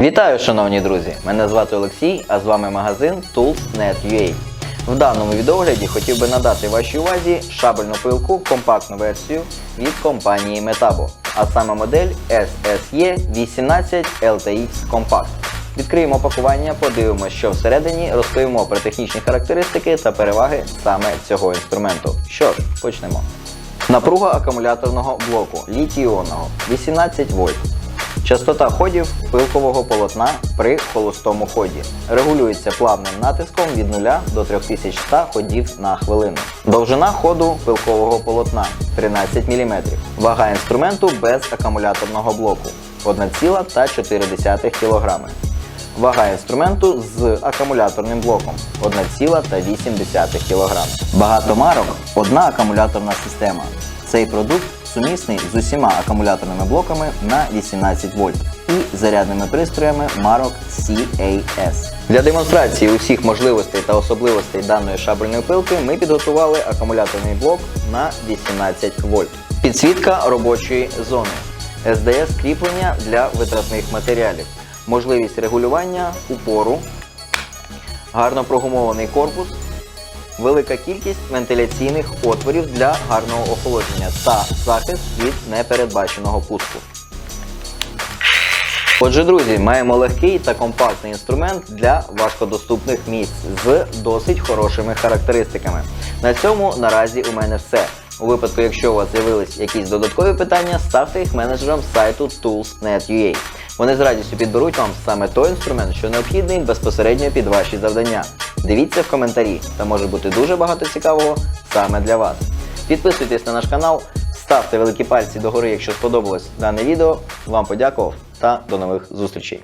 Вітаю, шановні друзі! Мене звати Олексій, а з вами магазин Tools.net.ua. В даному відеогляді хотів би надати вашій увазі шабельну пилку компактну версію від компанії Metabo, а саме модель SSE 18 LTX Compact. Відкриємо пакування, подивимося, що всередині, розповімо про технічні характеристики та переваги саме цього інструменту. Що ж, почнемо. Напруга акумуляторного блоку літій-іонного 18 вольт. Частота ходів пилкового полотна при холостому ході. Регулюється плавним натиском від 0 до 3100 ходів на хвилину. Довжина ходу пилкового полотна 13 мм. Вага інструменту без акумуляторного блоку 1,4 кг. Вага інструменту з акумуляторним блоком 1,8 кг. Багато марок одна акумуляторна система. Цей продукт сумісний з усіма акумуляторними блоками на 18 вольт і зарядними пристроями марок CAS. Для демонстрації усіх можливостей та особливостей даної шабельної пилки ми підготували акумуляторний блок на 18 вольт. Підсвітка робочої зони. SDS кріплення для витратних матеріалів. Можливість регулювання упору, гарно прогумований корпус, велика кількість вентиляційних отворів для гарного охолодження та захист від непередбаченого пуску. Отже, друзі, маємо легкий та компактний інструмент для важкодоступних місць з досить хорошими характеристиками. На цьому наразі у мене все. У випадку, якщо у вас з'явились якісь додаткові питання, ставте їх менеджерам сайту Tools.net.ua. Вони з радістю підберуть вам саме той інструмент, що необхідний безпосередньо під ваші завдання. Дивіться в коментарі, там може бути дуже багато цікавого саме для вас. Підписуйтесь на наш канал, ставте великі пальці догори, якщо сподобалось дане відео. Вам подякував та до нових зустрічей.